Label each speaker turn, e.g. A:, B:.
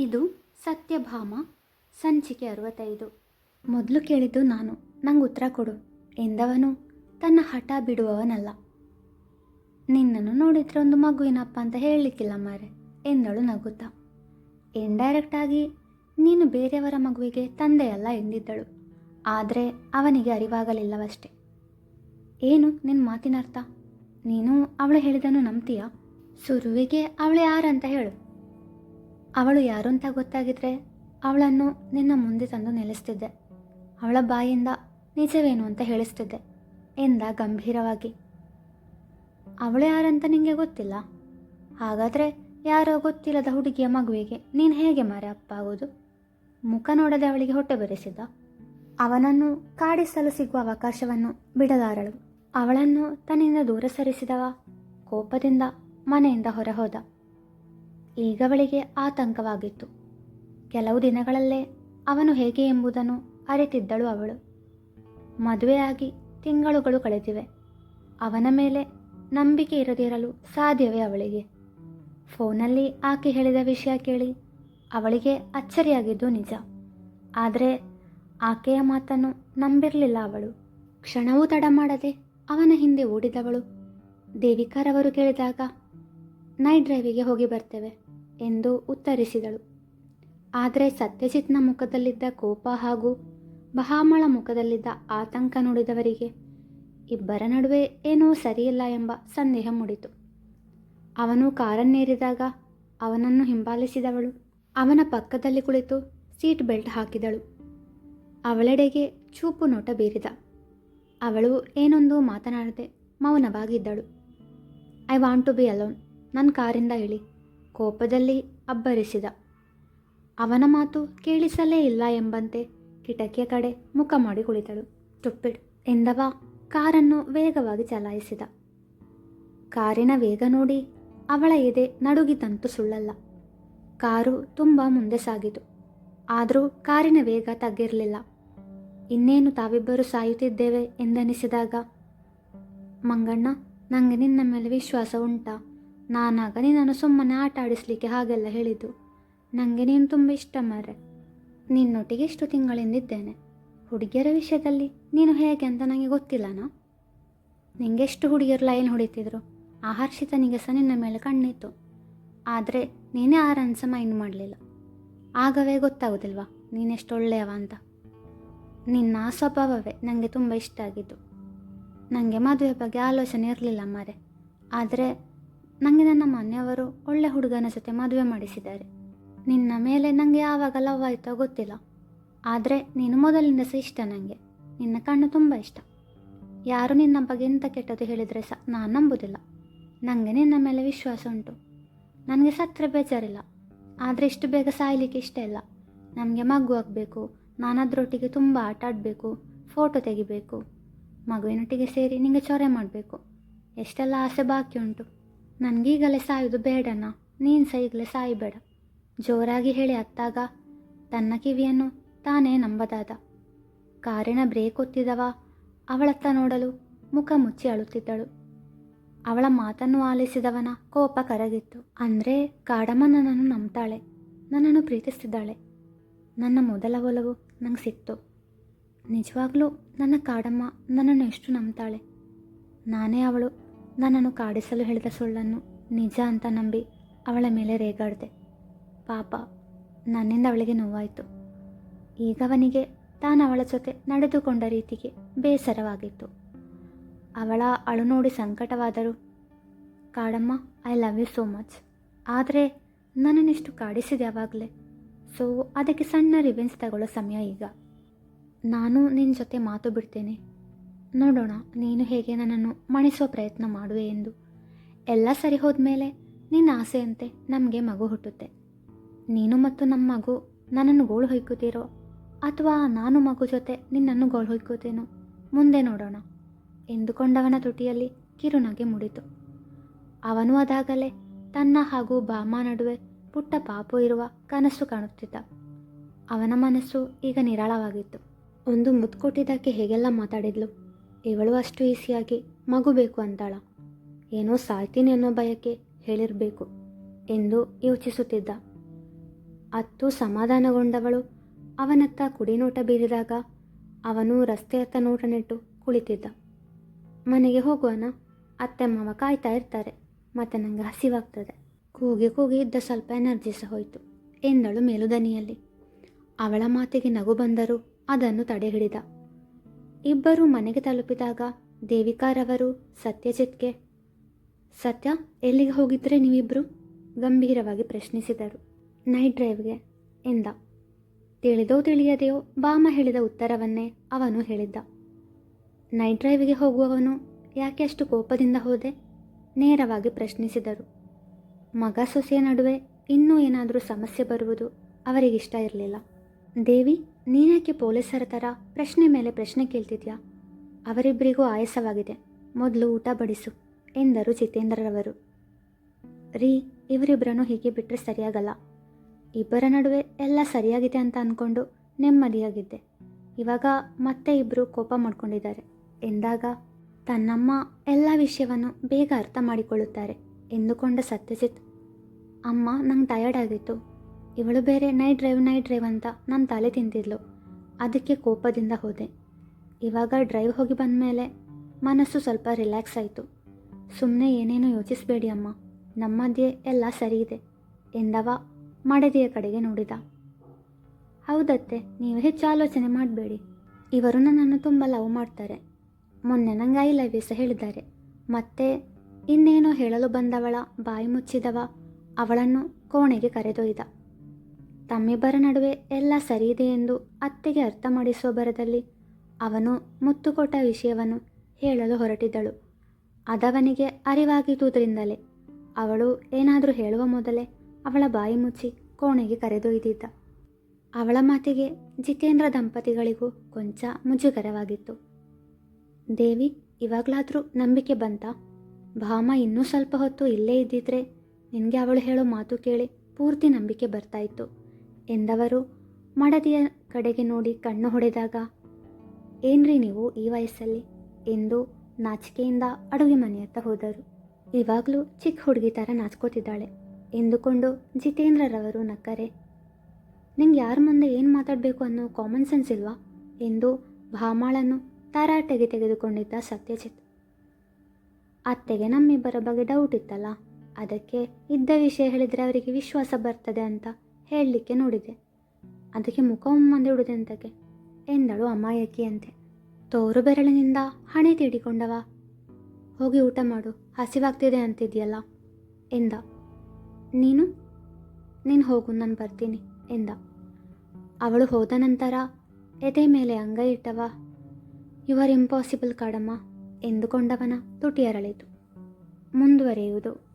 A: ಇದು ಸತ್ಯಭಾಮ, ಸಂಚಿಕೆ ಅರವತ್ತೈದು. ಮೊದಲು ಕೇಳಿದ್ದು ನಾನು, ನಂಗೆ ಉತ್ತರ ಕೊಡು, ಎಂದವನು, ತನ್ನ ಹಠ ಬಿಡುವವನಲ್ಲ. ನಿನ್ನನ್ನು ನೋಡಿದ್ರೆ ಒಂದು ಮಗುವಿನಪ್ಪ ಅಂತ ಹೇಳಲಿಕ್ಕಿಲ್ಲ ಮಾರೆ, ಎಂದಳು ನಗುತ್ತಾ. ಇಂಡೈರೆಕ್ಟಾಗಿ ನೀನು ಬೇರೆಯವರ ಮಗುವಿಗೆ ತಂದೆಯಲ್ಲ ಎಂದಿದ್ದಳು, ಆದರೆ ಅವನಿಗೆ ಅರಿವಾಗಲಿಲ್ಲವಷ್ಟೆ. ಏನು ನಿನ್ನ ಮಾತಿನರ್ಥ? ನೀನು ಅವಳು ಹೇಳಿದನು ನಂಬ್ತೀಯ? ಸುರುವಿಗೆ ಅವಳು ಯಾರಂತ ಹೇಳು. ಅವಳು ಯಾರು ಅಂತ ಗೊತ್ತಾಗಿದ್ರೆ ಅವಳನ್ನು ನಿನ್ನ ಮುಂದೆ ತಂದು ನೆಲೆಸ್ತಿದ್ದೆ. ಅವಳ ಬಾಯಿಂದ ನಿಜವೇನು ಅಂತ ಹೇಳಿಸ್ತಿದ್ದೆ, ಎಂದ ಗಂಭೀರವಾಗಿ. ಅವಳು ಯಾರಂತ ನಿಮಗೆ ಗೊತ್ತಿಲ್ಲ. ಹಾಗಾದರೆ ಯಾರೋ ಗೊತ್ತಿಲ್ಲದ ಹುಡುಗಿಯ ಮಗುವಿಗೆ ನೀನು ಹೇಗೆ ಮಾರೆ ಅಪ್ಪ ಆಗೋದು? ಮುಖ ನೋಡದೆ ಅವಳಿಗೆ ಹೊಟ್ಟೆ ಬೆರೆಸಿದ. ಅವನನ್ನು ಕಾಡಿಸಲು ಸಿಗುವ ಅವಕಾಶವನ್ನು ಬಿಡಲಾರಳು. ಅವಳನ್ನು ತನ್ನಿಂದ ದೂರ ಸರಿಸಿದವ ಕೋಪದಿಂದ ಮನೆಯಿಂದ ಹೊರಹೋದ. ಈಗವಳಿಗೆ ಆತಂಕವಾಗಿತ್ತು. ಕೆಲವು ದಿನಗಳಲ್ಲೇ ಅವನು ಹೇಗೆ ಎಂಬುದನ್ನು ಅರಿತಿದ್ದಳು ಅವಳು. ಮದುವೆಯಾಗಿ ತಿಂಗಳುಗಳು ಕಳೆದಿವೆ. ಅವನ ಮೇಲೆ ನಂಬಿಕೆ ಇರದಿರಲು ಸಾಧ್ಯವೇ ಅವಳಿಗೆ. ಫೋನಲ್ಲಿ ಆಕೆ ಹೇಳಿದ ವಿಷಯ ಕೇಳಿ ಅವಳಿಗೆ ಅಚ್ಚರಿಯಾಗಿದ್ದು ನಿಜ. ಆದರೆ ಆಕೆಯ ಮಾತನ್ನು ನಂಬಿರಲಿಲ್ಲ ಅವಳು. ಕ್ಷಣವೂ ತಡ ಮಾಡದೆ ಅವನ ಹಿಂದೆ ಓಡಿದವಳು. ದೇವಿಕಾರವರು ಕೇಳಿದಾಗ ನೈಟ್ ಡ್ರೈವಿಗೆ ಹೋಗಿ ಬರ್ತೇವೆ ಎಂದು ಉತ್ತರಿಸಿದಳು. ಆದರೆ ಸತ್ಯಜಿತ್ನ ಮುಖದಲ್ಲಿದ್ದ ಕೋಪ ಹಾಗೂ ಬಹಾಮಳ ಮುಖದಲ್ಲಿದ್ದ ಆತಂಕ ನೋಡಿದವರಿಗೆ ಇಬ್ಬರ ನಡುವೆ ಏನೋ ಸರಿಯಿಲ್ಲ ಎಂಬ ಸಂದೇಹ ಮೂಡಿತು. ಅವನು ಕಾರನ್ನೇರಿದಾಗ ಅವನನ್ನು ಹಿಂಬಾಲಿಸಿದವಳು. ಅವನ ಪಕ್ಕದಲ್ಲಿ ಕುಳಿತು ಸೀಟ್ ಬೆಲ್ಟ್ ಹಾಕಿದಳು. ಅವಳೆಡೆಗೆ ಚೂಪು ನೋಟ ಬೀರಿದ. ಅವಳು ಏನೊಂದು ಮಾತನಾಡದೆ ಮೌನವಾಗಿದ್ದಳು. I want to be alone ನನ್ನ ಕಾರಿಂದ ಇಳಿ. ಕೋಪದಲ್ಲಿ ಅಬ್ಬರಿಸಿದ. ಅವನ ಮಾತು ಕೇಳಿಸಲೇ ಇಲ್ಲ ಎಂಬಂತೆ ಕಿಟಕಿಯ ಕಡೆ ಮುಖ ಮಾಡಿ ಕುಳಿತಳು. ತುಪ್ಪಿಡ್ ಎಂದವ? ಕಾರನ್ನು ವೇಗವಾಗಿ ಚಲಾಯಿಸಿದ. ಕಾರಿನ ವೇಗ ನೋಡಿ ಅವಳ ಎದೆ ನಡುಗಿತಂತೂ ಸುಳ್ಳಲ್ಲ. ಕಾರು ತುಂಬ ಮುಂದೆ ಸಾಗಿತು. ಆದರೂ ಕಾರಿನ ವೇಗ ತಗ್ಗಿರಲಿಲ್ಲ. ಇನ್ನೇನು ತಾವಿಬ್ಬರು ಸಾಯುತ್ತಿದ್ದೇವೆ? ಎಂದನಿಸಿದಾಗ, ಮಂಗಣ್ಣ ನನಗೆ ನಿನ್ನ ಮೇಲೆ ವಿಶ್ವಾಸ ಉಂಟಾ. ನಾನಾಗ ನಿನ್ನನ್ನು ಸುಮ್ಮನೆ ಆಟ ಆಡಿಸ್ಲಿಕ್ಕೆ ಹಾಗೆಲ್ಲ ಹೇಳಿದ್ದು. ನನಗೆ ನೀನು ತುಂಬ ಇಷ್ಟ ಮಾರೆ ನಿನ್ನೊಟ್ಟಿಗೆ ಇಷ್ಟು ತಿಂಗಳಿಂದಿದ್ದೇನೆ. ಹುಡುಗಿಯರ ವಿಷಯದಲ್ಲಿ ನೀನು ಹೇಗೆ ಅಂತ ನನಗೆ ಗೊತ್ತಿಲ್ಲನಾ? ನಿಂಗೆಷ್ಟು ಹುಡುಗಿಯರು ಲೈನ್ ಹೊಡಿತಿದ್ರು? ಆ ಹರ್ಷಿತನಿಗೆ ಸಹ ನಿನ್ನ ಮೇಲೆ ಕಣ್ಣಿತ್ತು. ಆದರೆ ನೀನೇ ಆ ಸಹ ಮೈಂಡ್ ಮಾಡಲಿಲ್ಲ. ಆಗವೇ ಗೊತ್ತಾಗೋದಿಲ್ವಾ? ನೀನೆಷ್ಟು ಒಳ್ಳೆಯವ ಅಂತ. ನಿನ್ನ ಆ ಸ್ವಭಾವವೇ ನನಗೆ ತುಂಬ ಇಷ್ಟ ಆಗಿದ್ದು. ನನಗೆ ಮದುವೆ ಬಗ್ಗೆ ಆಲೋಚನೆ ಇರಲಿಲ್ಲ ಮಾರೆ ಆದರೆ ನನಗೆ ನನ್ನ ಮನೆಯವರು ಒಳ್ಳೆ ಹುಡುಗನ ಜೊತೆ ಮದುವೆ ಮಾಡಿಸಿದ್ದಾರೆ. ನಿನ್ನ ಮೇಲೆ ನನಗೆ ಯಾವಾಗ ಲವ್ ಆಯಿತೋ ಗೊತ್ತಿಲ್ಲ. ಆದರೆ ನೀನು ಮೊದಲಿಂದ ಸಹ ಇಷ್ಟ ನನಗೆ ನಿನ್ನ ಕಣ್ಣು ತುಂಬ ಇಷ್ಟ. ಯಾರು ನಿನ್ನ ಬಗ್ಗೆ ಎಂಥ ಕೆಟ್ಟದ್ದು ಹೇಳಿದರೆ ಸಹ ನಾನು ನಂಬುದಿಲ್ಲ. ನನಗೆ ನಿನ್ನ ಮೇಲೆ ವಿಶ್ವಾಸ ಉಂಟು. ನನಗೆ ಸತ್ತರೆ ಬೇಜಾರಿಲ್ಲ. ಆದರೆ ಇಷ್ಟು ಬೇಗ ಸಾಯಲಿಕ್ಕೆ ಇಷ್ಟ ಇಲ್ಲ. ನಮಗೆ ಮಗು ಆಗಬೇಕು. ನಾನು ಅದರೊಟ್ಟಿಗೆ ತುಂಬ ಆಟ ಆಡಬೇಕು. ಫೋಟೋ ತೆಗಿಬೇಕು. ಮಗುವಿನೊಟ್ಟಿಗೆ ಸೇರಿ ನಿಮಗೆ ಚೊರೆ ಮಾಡಬೇಕು. ಎಷ್ಟೆಲ್ಲ ಆಸೆ ಬಾಕಿ ಉಂಟು. ನನಗೀಗಲೇ ಸಾಯೋದು ಬೇಡಣ್ಣ ನೀನು ಸಹ ಈಗಲೇ ಸಾಯಬೇಡ. ಜೋರಾಗಿ ಹೇಳಿ ಅತ್ತಾಗ, ತನ್ನ ಕಿವಿಯನ್ನು ತಾನೇ ನಂಬದಾದ. ಕಾರಿನ ಬ್ರೇಕ್ ಒತ್ತಿದವ, ಅವಳತ್ತ ನೋಡಲು ಮುಖ ಮುಚ್ಚಿ ಅಳುತ್ತಿದ್ದಳು. ಅವಳ ಮಾತನ್ನು ಆಲಿಸಿದವನ ಕೋಪ ಕರಗಿತ್ತು. ಅಂದರೆ ಕಾಡಮ್ಮ ನನ್ನನ್ನು ನಂಬ್ತಾಳೆ, ನನ್ನನ್ನು ಪ್ರೀತಿಸ್ತಿದ್ದಾಳೆ. ನನ್ನ ಮೊದಲ ಒಲವು ನಂಗೆ ಸಿಕ್ತು. ನಿಜವಾಗ್ಲೂ ನನ್ನ ಕಾಡಮ್ಮ ನನ್ನನ್ನು ಎಷ್ಟು ನಂಬ್ತಾಳೆ? ನಾನೇ ಅವಳು ನನ್ನನ್ನು ಕಾಡಿಸಲು ಹೇಳಿದ ಸುಳ್ಳನ್ನು ನಿಜ ಅಂತ ನಂಬಿ ಅವಳ ಮೇಲೆ ರೇಗಾಡಿದೆ. ಪಾಪ, ನನ್ನಿಂದ ಅವಳಿಗೆ ನೋವಾಯಿತು. ಈಗ ಅವನಿಗೆ ತಾನು ಅವಳ ಜೊತೆ ನಡೆದುಕೊಂಡ ರೀತಿಗೆ ಬೇಸರವಾಗಿತ್ತು. ಅವಳ ಅಳು ನೋಡಿ ಸಂಕಟವಾದರೂ, Kadamma I love you so much ಆದರೆ ನನ್ನನ್ನಿಷ್ಟು ಕಾಡಿಸಿದೆ ಯಾವಾಗಲೇ ಸೊ ಅದಕ್ಕೆ ಸಣ್ಣ ರಿವೆನ್ಸ್ ತಗೊಳ್ಳೋ ಸಮಯ ಈಗ. ನಾನು ನಿನ್ನ ಜೊತೆ ಮಾತು ಬಿಡ್ತೇನೆ. ನೋಡೋಣ, ನೀನು ಹೇಗೆ ನನ್ನನ್ನು ಮಣಿಸುವ ಪ್ರಯತ್ನ ಮಾಡುವೆ ಎಂದು. ಎಲ್ಲ ಸರಿ ಹೋದ್ಮೇಲೆ ನಿನ್ನ ಆಸೆಯಂತೆ ನಮಗೆ ಮಗು ಹುಟ್ಟುತ್ತೆ. ನೀನು ಮತ್ತು ನಮ್ಮ ಮಗು ನನ್ನನ್ನು ಗೋಳು ಹೊಯ್ಕೋತೀರೋ ಅಥವಾ ನಾನು ಮಗು ಜೊತೆ ನಿನ್ನನ್ನು ಗೋಳು ಹೊಯ್ಕೋತೇನೋ ಮುಂದೆ ನೋಡೋಣ ಎಂದುಕೊಂಡವನ ತುಟಿಯಲ್ಲಿ ಕಿರುನಗೆ ಮುಡಿತು. ಅವನು ಅದಾಗಲೇ ತನ್ನ ಹಾಗೂ ಬಾಮ ನಡುವೆ ಪುಟ್ಟ ಪಾಪು ಇರುವ ಕನಸು ಕಾಣುತ್ತಿದ್ದ. ಅವನ ಮನಸ್ಸು ಈಗ ನಿರಾಳವಾಗಿತ್ತು. ಒಂದು ಮುದ್ದು ಕೊಟ್ಟಿದ್ದಕ್ಕೆ ಹೇಗೆಲ್ಲ ಮಾತಾಡಿದ್ಲು? ಇವಳು ಅಷ್ಟು ಈಸಿಯಾಗಿ ಮಗು ಬೇಕು ಅಂತಾಳ. ಏನೋ ಸಾಯ್ತೀನಿ ಅನ್ನೋ ಭಯಕ್ಕೆ ಹೇಳಿರಬೇಕು ಎಂದು ಯೋಚಿಸುತ್ತಿದ್ದ. ಅತ್ತು ಸಮಾಧಾನಗೊಂಡವಳು ಅವನತ್ತ ಕುಡಿನೋಟ ಬೀರಿದಾಗ ಅವನು ರಸ್ತೆಯತ್ತ ನೋಟ ನೆಟ್ಟು ಕುಳಿತಿದ್ದ. ಮನೆಗೆ ಹೋಗುವನ ಅತ್ತೆ ಮಾವ ಕಾಯ್ತಾ ಇರ್ತಾರೆ, ಮತ್ತೆ ನನಗೆ ಹಸಿವಾಗ್ತದೆ. ಕೂಗಿ ಕೂಗಿ ಇದ್ದ ಸ್ವಲ್ಪ ಎನರ್ಜಿ ಸಹ ಹೋಯಿತು ಎಂದಳು ಮೇಲುದನಿಯಲ್ಲಿ. ಅವಳ ಮಾತಿಗೆ ನಗು ಬಂದರೂ ಅದನ್ನು ತಡೆಹಿಡಿದ. ಇಬ್ಬರು ಮನೆಗೆ ತಲುಪಿದಾಗ ದೇವಿಕಾರವರು ಸತ್ಯಜಿತ್ಗೆ, ಸತ್ಯ, ಎಲ್ಲಿಗೆ ಹೋಗಿದ್ರೆ ನೀವಿಬ್ಬರು ಗಂಭೀರವಾಗಿ ಪ್ರಶ್ನಿಸಿದರು. ನೈಟ್ ಡ್ರೈವ್ಗೆ, ಎಂದ. ತಿಳಿದೋ ತಿಳಿಯದೆಯೋ ಬಾಮ ಹೇಳಿದ ಉತ್ತರವನ್ನೇ ಅವನು ಹೇಳಿದ್ದ. ನೈಟ್ ಡ್ರೈವ್ಗೆ ಹೋಗುವವನು ಯಾಕೆ ಅಷ್ಟು ಕೋಪದಿಂದ ಹೋದೆ? ನೇರವಾಗಿ ಪ್ರಶ್ನಿಸಿದರು. ಮಗ ಸೊಸೆಯ ನಡುವೆ ಇನ್ನೂ ಏನಾದರೂ ಸಮಸ್ಯೆ ಬರುವುದು ಅವರಿಗಿಷ್ಟ ಇರಲಿಲ್ಲ. ದೇವಿ ನೀನ್ಯಾಕೆ ಪೊಲೀಸರ ಥರ ಪ್ರಶ್ನೆ ಮೇಲೆ ಪ್ರಶ್ನೆ ಕೇಳ್ತಿದ್ಯಾ? ಅವರಿಬ್ಬರಿಗೂ ಆಯಾಸವಾಗಿದೆ. ಮೊದಲು ಊಟ ಬಡಿಸು, ಎಂದರು ಜಿತೇಂದ್ರರವರು. ರೀ ಇವರಿಬ್ಬರನ್ನು ಹೀಗೆ ಬಿಟ್ಟರೆ ಸರಿಯಾಗಲ್ಲ. ಇಬ್ಬರ ನಡುವೆ ಎಲ್ಲ ಸರಿಯಾಗಿದೆ ಅಂತ ಅಂದ್ಕೊಂಡು ನೆಮ್ಮದಿಯಾಗಿದ್ದೆ. ಇವಾಗ ಮತ್ತೆ ಇಬ್ಬರು ಕೋಪ ಮಾಡಿಕೊಂಡಿದ್ದಾರೆ. ಎಂದಾಗ, ತನ್ನಮ್ಮ ಎಲ್ಲ ವಿಷಯವನ್ನು ಬೇಗ ಅರ್ಥ ಮಾಡಿಕೊಳ್ಳುತ್ತಾರೆ, ಎಂದುಕೊಂಡ ಸತ್ಯಜಿತ್, ಅಮ್ಮ, ನಂಗೆ ಟಯರ್ಡ್ ಆಗಿತ್ತು. ಇವಳು ಬೇರೆ ನೈಟ್ ಡ್ರೈವ್ ನೈಟ್ ಡ್ರೈವ್ ಅಂತ ನನ್ನ ತಲೆ ತಿಂತಿದ್ಲು. ಅದಕ್ಕೆ ಕೋಪದಿಂದ ಹೋದೆ. ಇವಾಗ ಡ್ರೈವ್ ಹೋಗಿ ಬಂದ ಮೇಲೆ ಮನಸ್ಸು ಸ್ವಲ್ಪ ರಿಲ್ಯಾಕ್ಸ್ ಆಯಿತು. ಸುಮ್ಮನೆ ಏನೇನೋ ಯೋಚಿಸಬೇಡಿ ಅಮ್ಮ. ನಮ್ಮದೇ ಎಲ್ಲ ಸರಿ ಇದೆ ಎಂದವ ಮಡದಿಯ ಕಡೆಗೆ ನೋಡಿದ. ಹೌದತ್ತೆ, ನೀವು ಹೆಚ್ಚು ಆಲೋಚನೆ ಮಾಡಬೇಡಿ. ಇವರು ನನ್ನನ್ನು ತುಂಬ ಲವ್ ಮಾಡ್ತಾರೆ. ಮೊನ್ನೆ ನಂಗೆ ಐ ಲವ್ ಯು ಸಹ ಹೇಳಿದ್ದಾರೆ. ಮತ್ತೆ ಇನ್ನೇನೋ ಹೇಳಲು ಬಂದವಳ ಬಾಯಿ ಮುಚ್ಚಿದವ, ಅವಳನ್ನು ಕೋಣೆಗೆ ಕರೆದೊಯ್ದ. ತಮ್ಮಿಬ್ಬರ ನಡುವೆ ಎಲ್ಲ ಸರಿಯಿದೆ ಎಂದು ಅತ್ತೆಗೆ ಅರ್ಥ ಮಾಡಿಸುವ ಬರದಲ್ಲಿ ಅವನು ಮುತ್ತುಕೊಟ್ಟ ವಿಷಯವನ್ನು ಹೇಳಲು ಹೊರಟಿದ್ದಳು. ಅದವನಿಗೆ ಅರಿವಾಗಿದ್ದುದರಿಂದಲೇ ಅವಳು ಏನಾದರೂ ಹೇಳುವ ಮೊದಲೇ ಅವಳ ಬಾಯಿ ಮುಚ್ಚಿ ಕೋಣೆಗೆ ಕರೆದೊಯ್ದಿದ್ದ. ಅವಳ ಮಾತಿಗೆ ಜಿತೇಂದ್ರ ದಂಪತಿಗಳಿಗೂ ಕೊಂಚ ಮುಜುಗರವಾಗಿತ್ತು. ದೇವಿ, ಇವಾಗಲಾದರೂ ನಂಬಿಕೆ ಬಂತ? ಭಾಮ ಇನ್ನೂ ಸ್ವಲ್ಪ ಹೊತ್ತು ಇಲ್ಲೇ ಇದ್ದಿದ್ರೆ ನಿನಗೆ ಅವಳು ಹೇಳೋ ಮಾತು ಕೇಳಿ ಪೂರ್ತಿ ನಂಬಿಕೆ ಬರ್ತಾಯಿತ್ತು ಎಂದವರು ಮಡದಿಯ ಕಡೆಗೆ ನೋಡಿ ಕಣ್ಣು ಹೊಡೆದಾಗ, ಏನ್ರಿ ನೀವು ಈ ವಯಸ್ಸಲ್ಲಿ? ಎಂದು ನಾಚಿಕೆಯಿಂದ ಅಡುಗೆ ಮನೆಯತ್ತ ಹೋದರು. ಇವಾಗಲೂ ಚಿಕ್ಕ ಹುಡುಗಿ ಥರ ನಾಚ್ಕೋತಿದ್ದಾಳೆ ಎಂದುಕೊಂಡು ಜಿತೇಂದ್ರರವರು ನಕ್ಕರೆ, ನಿಂಗೆ ಯಾರ ಮುಂದೆ ಏನು ಮಾತಾಡಬೇಕು ಅನ್ನೋ ಕಾಮನ್ ಸೆನ್ಸ್ ಇಲ್ವಾ? ಎಂದು ಭಾಮಾಳನ್ನು ತರಾಟೆಗೆ ತೆಗೆದುಕೊಂಡಿದ್ದ ಸತ್ಯಜಿತ್. ಅತ್ತೆಗೆ ನಮ್ಮಿಬ್ಬರ ಬಗ್ಗೆ ಡೌಟ್ ಇತ್ತಲ್ಲ, ಅದಕ್ಕೆ ಇದ್ದ ವಿಷಯ ಹೇಳಿದರೆ ಅವರಿಗೆ ವಿಶ್ವಾಸ ಬರ್ತದೆ ಅಂತ ಹೇಳಲಿಕ್ಕೆ ನೋಡಿದೆ. ಅದಕ್ಕೆ ಮುಖ ಉಡಿದೆ ಅಂತಕ್ಕೆ. ಎಂದಳು ಅಮಾಯಕಿಯಂತೆ ತೋರು ಬೆರಳಿನಿಂದ ಹಣೆ ತೀಡಿಕೊಂಡವ. ಹೋಗಿ ಊಟ ಮಾಡು. ಹಸಿವಾಗ್ತಿದೆ ಅಂತಿದೆಯಲ್ಲ? ಎಂದ. ನೀನು? ನೀನು ಹೋಗು, ನಾನು ಬರ್ತೀನಿ, ಎಂದ. ಅವಳು ಹೋದ ನಂತರ ಎದೆ ಮೇಲೆ ಅಂಗೈ ಇಟ್ಟವ. ಯು ಆರ್ ಇಂಪಾಸಿಬಲ್ ಕಾಡಮ್ಮ, ಎಂದುಕೊಂಡವನ ತುಟಿಯರಳಿತು. ಮುಂದುವರಿಯುವುದು.